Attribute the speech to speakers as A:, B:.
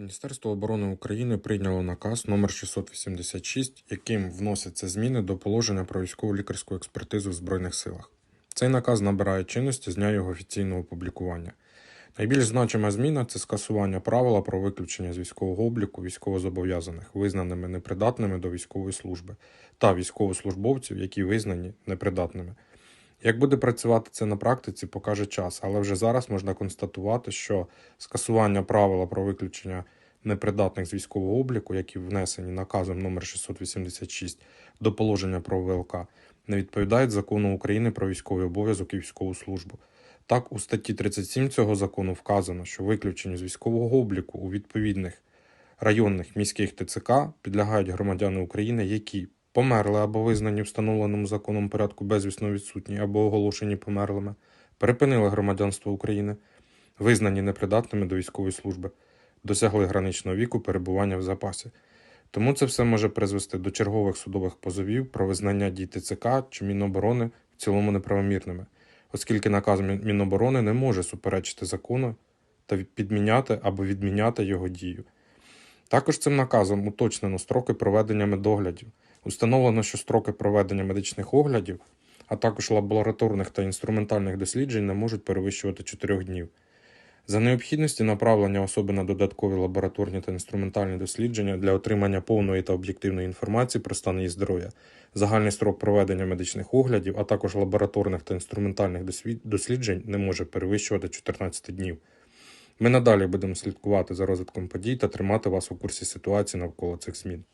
A: Міністерство оборони України прийняло наказ номер 686, яким вносяться зміни до положення про військову лікарську експертизу в Збройних силах. Цей наказ набирає чинності з дня його офіційного опублікування. Найбільш значима зміна це скасування правила про виключення з військового обліку військовозобов'язаних, визнаними непридатними до військової служби, та військовослужбовців, які визнані непридатними. Як буде працювати це на практиці, покаже час, але вже зараз можна констатувати, що скасування правила про виключення непридатних з військового обліку, які внесені наказом номер 686 до положення про ВЛК, не відповідають закону України про військовий обов'язок і військову службу. Так, у статті 37 цього закону вказано, що виключенню з військового обліку у відповідних районних міських ТЦК підлягають громадяни України, які померли або визнані встановленому законом порядку безвісно відсутні або оголошені померлими, перепинили громадянство України, визнані непридатними до військової служби, досягли граничного віку перебування в запасі. Тому це все може призвести до чергових судових позовів про визнання дій ТЦК чи Міноборони в цілому неправомірними, оскільки наказ Міноборони не може суперечити закону та підміняти або відміняти його дію. Також цим наказом уточнено строки проведення медоглядів. Установлено, що строки проведення медичних оглядів, а також лабораторних та інструментальних досліджень не можуть перевищувати 4 днів. За необхідності направлення особи на додаткові лабораторні та інструментальні дослідження для отримання повної та об'єктивної інформації про стан її здоров'я, загальний строк проведення медичних оглядів, а також лабораторних та інструментальних досліджень не може перевищувати 14 днів. Ми надалі будемо слідкувати за розвитком подій та тримати вас у курсі ситуації навколо цих змін.